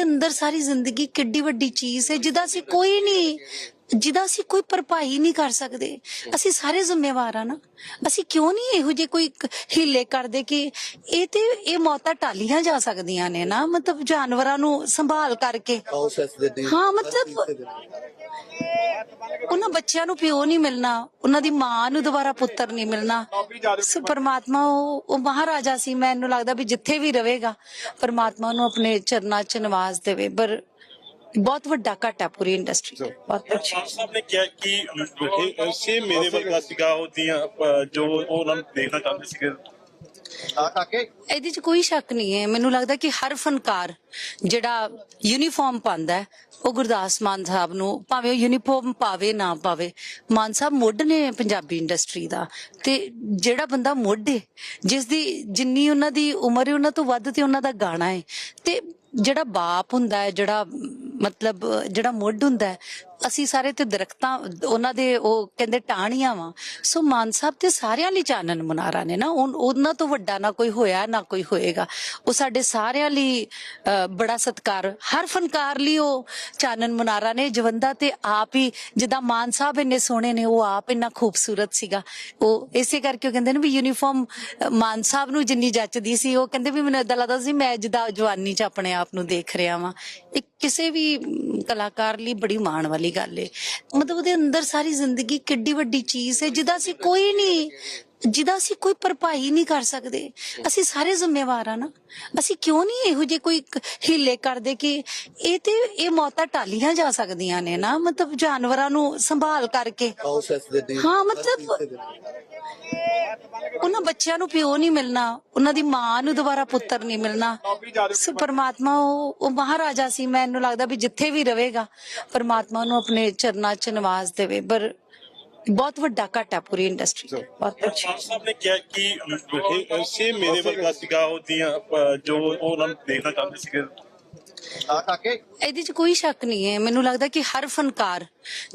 ਉਹਦੇ ਅੰਦਰ ਸਾਰੀ ਜ਼ਿੰਦਗੀ ਕਿੱਡੀ ਵੱਡੀ ਚੀਜ਼ ਹੈ ਜਿਹਦਾ ਅਸੀਂ ਕੋਈ ਨਹੀਂ ਜਿਹਦਾ ਅਸੀਂ ਕੋਈ ਭਰਪਾਈ ਨਹੀਂ ਕਰ ਸਕਦੇ ਅਸੀਂ ਸਾਰੇ ਜ਼ਿੰਮੇਵਾਰ ਆ ਨਾ। ਅਸੀਂ ਕਿਉਂ ਨਹੀਂ ਇਹੋ ਜਿਹੇ ਕੋਈ ਹੀਲੇ ਕਰਦੇ ਕਿ ਇਹ ਤੇ ਇਹ ਮੌਤਾਂ ਟਾਲੀਆਂ ਜਾ ਸਕਦੀਆਂ ਨੇ ਨਾ ਮਤਲਬ ਜਾਨਵਰਾਂ ਨੂੰ ਸੰਭਾਲ ਕਰਕੇ। ਹਾਂ ਮਤਲਬ ਉਹਨਾਂ ਬੱਚਿਆਂ ਨੂੰ ਪਿਓ ਨਹੀਂ ਮਿਲਣਾ ਉਹਨਾਂ ਦੀ ਮਾਂ ਨੂੰ ਦੁਬਾਰਾ ਪੁੱਤਰ ਨਹੀਂ ਮਿਲਣਾ। ਸੋ ਪਰਮਾਤਮਾ ਉਹ ਉਹ ਮਹਾਰਾਜਾ ਸੀ ਮੈਨੂੰ ਲੱਗਦਾ ਵੀ ਜਿੱਥੇ ਵੀ ਰਹੇਗਾ ਪਰਮਾਤਮਾ ਨੂੰ ਆਪਣੇ ਚਰਨਾਂ 'ਚ ਨਿਵਾਸ ਦੇਵੇ। ਪਰ ਬਹੁਤ ਵੱਡਾ ਘਾਟਾ ਪੂਰੀ ਇੰਡਸਟਰੀ ਬਹੁਤ ਅੱਛਾ ਮਾਨ ਸਾਹਿਬ ਨੇ ਕਿਹਾ ਕਿ ਸੇਮ ਮੇਰੇ ਵਰਗਾ ਸੀਗਾ ਉਹਦੀਆਂ ਅਹ, ਜੋ ਉਹ ਉਹਨਾਂ ਨੂੰ ਦੇਖਣਾ ਚਾਹੁੰਦੇ ਸੀਗੇ ਇਹਦੇ 'ਚ ਕੋਈ ਸ਼ੱਕ ਨਹੀਂ ਹੈ ਮੈਨੂੰ ਲੱਗਦਾ ਕਿ ਹਰ ਫਨਕਾਰ ਜਿਹੜਾ ਯੂਨੀਫਾਰਮ ਪਾਉਂਦਾ ਹੈ ਉਹ ਗੁਰਦਾਸ ਮਾਨ ਸਾਹਿਬ ਨੂੰ ਭਾਵੇਂ ਉਹ ਯੂਨੀਫਾਰਮ ਪਾਵੇ ਨਾ ਪਾਵੇ ਮਾਨ ਸਾਹਿਬ ਮੁੱਢ ਨੇ ਪੰਜਾਬੀ ਇੰਡਸਟਰੀ ਦਾ ਤੇ ਜਿਹੜਾ ਬੰਦਾ ਮੁੱਢ ਹੈ ਜਿਸ ਦੀ ਜਿੰਨੀ ਉਹਨਾਂ ਦੀ ਉਮਰ ਹੈ ਉਹਨਾਂ ਤੋਂ ਵੱਧ ਤੇ ਉਹਨਾਂ ਦਾ ਗਾਣਾ ਹੈ ਤੇ ਜਿਹੜਾ ਬਾਪ ਹੁੰਦਾ ਹੈ ਜਿਹੜਾ ਮਤਲਬ ਜਿਹੜਾ ਮੁੱਢ ਹੁੰਦਾ ਅਸੀਂ ਸਾਰੇ ਤੇ ਦਰਖਤਾਂ, ਉਹਨਾਂ ਦੇ ਉਹ ਕਹਿੰਦੇ ਟਾਹਣੀਆਂ ਵਾ। ਸੋ ਮਾਨ ਸਾਹਿਬ ਤੇ ਸਾਰਿਆਂ ਲਈ ਚਾਨਣ ਮੁਨਾਰਾ ਨੇ ਨਾ। ਉਹਨਾਂ ਤੋਂ ਵੱਡਾ ਨਾ ਕੋਈ ਹੋਇਆ, ਨਾ ਕੋਈ ਹੋਏਗਾ। ਉਹ ਸਾਡੇ ਸਾਰਿਆਂ ਲਈ ਬੜਾ ਸਤਿਕਾਰ, ਹਰ ਫਨਕਾਰ ਲਈ ਉਹ ਚਾਨਣ ਮੁਨਾਰਾ ਨੇ। ਜਵੰਦਾ ਤੇ ਆਪ ਹੀ, ਜਿੱਦਾਂ ਮਾਨ ਸਾਹਿਬ ਇੰਨੇ ਸੋਹਣੇ ਨੇ, ਉਹ ਆਪ ਇੰਨਾ ਖੂਬਸੂਰਤ ਸੀਗਾ। ਉਹ ਇਸੇ ਕਰਕੇ ਉਹ ਕਹਿੰਦੇ ਨੇ ਵੀ ਯੂਨੀਫਾਰਮ ਮਾਨ ਸਾਹਿਬ ਨੂੰ ਜਿੰਨੀ ਜੱਚਦੀ ਸੀ, ਉਹ ਕਹਿੰਦੇ ਵੀ ਮੈਨੂੰ ਏਦਾਂ ਲੱਗਦਾ ਸੀ, ਮੈਂ ਜਿੱਦਾਂ ਜਵਾਨੀ 'ਚ ਆਪਣੇ ਆਪ ਨੂੰ ਦੇਖ ਰਿਹਾ ਵਾਂ। ਇਹ ਕਿਸੇ ਵੀ ਕਲਾਕਾਰ ਲਈ ਬੜੀ ਮਾਣ ਵਾਲੀ ਗੱਲ ਏ। ਮਤਲਬ ਉਹਦੇ ਅੰਦਰ ਸਾਰੀ ਜ਼ਿੰਦਗੀ ਕਿੱਡੀ ਵੱਡੀ ਚੀਜ਼ ਹੈ ਜਿਹਦਾ ਅਸੀਂ ਕੋਈ ਨਹੀਂ ਜਿਹਦਾ ਅਸੀਂ ਕੋਈ ਭਰਪਾਈ ਨਹੀਂ ਕਰ ਸਕਦੇ। ਅਸੀਂ ਸਾਰੇ ਜ਼ਿੰਮੇਵਾਰ ਆ ਨਾ। ਅਸੀਂ ਕਿਉਂ ਨਹੀਂ ਇਹੋ ਜਿਹੇ ਕੋਈ ਹੀਲੇ ਕਰਦੇ ਕਿ ਇਹ ਤੇ ਇਹ ਮੌਤਾਂ ਟਾਲੀਆਂ ਜਾ ਸਕਦੀਆਂ ਨੇ ਨਾ। ਮਤਲਬ ਜਾਨਵਰਾਂ ਨੂੰ ਸੰਭਾਲ ਕਰਕੇ। ਦੇ ਹਾਂ ਮਤਲਬ ਉਹਨਾਂ ਬੱਚਿਆਂ ਨੂੰ ਪਿਓ ਨਹੀਂ ਮਿਲਣਾ ਉਹਨਾਂ ਦੀ ਮਾਂ ਨੂੰ ਦੁਬਾਰਾ ਪੁੱਤਰ ਨਹੀਂ ਮਿਲਣਾ। ਸੋ ਪਰਮਾਤਮਾ ਉਹ ਉਹ ਮਹਾਰਾਜਾ ਸੀ ਮੈਨੂੰ ਲੱਗਦਾ ਵੀ ਜਿੱਥੇ ਵੀ ਰਹੇਗਾ ਪਰਮਾਤਮਾ ਨੂੰ ਆਪਣੇ ਚਰਨਾਂ 'ਚ ਨਿਵਾਸ ਦੇਵੇ ਪਰ ਬਹੁਤ ਵੱਡਾ ਘਾਟਾ ਪੂਰੀ ਇੰਡਸਟਰੀ ਬਹੁਤ ਅੱਛਾ। ਸਾਹਿਬ ਨੇ ਕਿਹਾ ਕਿ ਸੇਮ ਮੇਰੇ ਵਰਗਾ ਸੀਗਾ ਉਹਦੀਆਂ ਅਹ, ਜੋ ਉਹ ਉਹਨਾਂ ਨੂੰ ਦੇਖਣਾ ਚਾਹੁੰਦੇ ਸੀਗੇ। ਇਹਦੇ 'ਚ ਕੋਈ ਸ਼ੱਕ ਨਹੀਂ ਹੈ। ਮੈਨੂੰ ਲੱਗਦਾ ਕਿ ਹਰ ਫਨਕਾਰ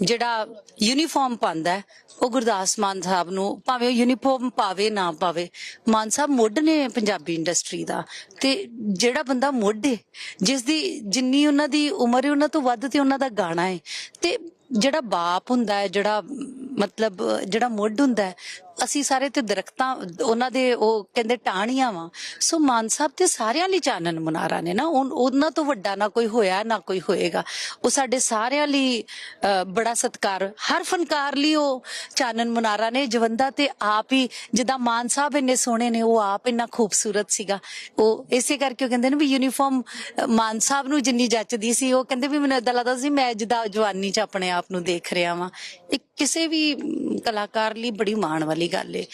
ਜਿਹੜਾ ਯੂਨੀਫਾਰਮ ਪਾਉਂਦਾ ਉਹ ਗੁਰਦਾਸ ਮਾਨ ਸਾਹਿਬ ਨੂੰ ਭਾਵੇਂ ਉਹ ਯੂਨੀਫਾਰਮ ਪਾਵੇ, ਨਾ ਪਾਵੇ, ਮਾਨ ਸਾਹਿਬ ਮੁੱਢ ਨੇ ਪੰਜਾਬੀ ਇੰਡਸਟਰੀ ਦਾ ਤੇ ਜਿਹੜਾ ਬੰਦਾ ਮੁੱਢ ਹੈ ਜਿਸ ਦੀ ਜਿੰਨੀ ਉਹਨਾਂ ਦੀ ਉਮਰ ਹੈ ਉਹਨਾਂ ਤੋਂ ਵੱਧ ਤੇ ਉਹਨਾਂ ਦਾ ਗਾਣਾ ਹੈ ਤੇ ਜਿਹੜਾ ਬਾਪ ਹੁੰਦਾ ਹੈ, ਜਿਹੜਾ ਮਤਲਬ ਜਿਹੜਾ ਮੁੱਢ ਹੁੰਦਾ ਹੈ ਅਸੀਂ ਸਾਰੇ ਤੇ ਦਰਖਤਾਂ, ਉਹਨਾਂ ਦੇ ਉਹ ਕਹਿੰਦੇ ਟਾਹਣੀਆਂ ਵਾ। ਸੋ ਮਾਨ ਸਾਹਿਬ ਤੇ ਸਾਰਿਆਂ ਲਈ ਚਾਨਣ ਮੁਨਾਰਾ ਨੇ ਨਾ। ਉਹਨਾਂ ਤੋਂ ਵੱਡਾ ਨਾ ਕੋਈ ਹੋਇਆ, ਨਾ ਕੋਈ ਹੋਏਗਾ। ਉਹ ਸਾਡੇ ਸਾਰਿਆਂ ਲਈ ਬੜਾ ਸਤਿਕਾਰ। ਹਰ ਫਨਕਾਰ ਲਈ ਉਹ ਚਾਨਣ ਮੁਨਾਰਾ ਨੇ। ਜਵੰਦਾ ਤੇ ਆਪ ਹੀ, ਜਿੱਦਾਂ ਮਾਨ ਸਾਹਿਬ ਇੰਨੇ ਸੋਹਣੇ ਨੇ, ਉਹ ਆਪ ਇੰਨਾ ਖੂਬਸੂਰਤ ਸੀਗਾ। ਉਹ ਇਸੇ ਕਰਕੇ ਉਹ ਕਹਿੰਦੇ ਨੇ ਵੀ ਯੂਨੀਫਾਰਮ ਮਾਨ ਸਾਹਿਬ ਨੂੰ ਜਿੰਨੀ ਜੱਚਦੀ ਸੀ, ਉਹ ਕਹਿੰਦੇ ਵੀ ਮੈਨੂੰ ਏਦਾਂ ਲੱਗਦਾ ਸੀ, ਮੈਂ ਜਿੱਦਾਂ ਜਵਾਨੀ 'ਚ ਆਪਣੇ ਆਪ ਨੂੰ ਦੇਖ ਰਿਹਾ ਵਾਂ। ਇਹ ਕਿਸੇ ਵੀ ਕਲਾਕਾਰ ਲਈ ਬੜੀ ਮਾਣ ਵਾਲੀ ਵਾਲੀ ਗੱਲ ਏ।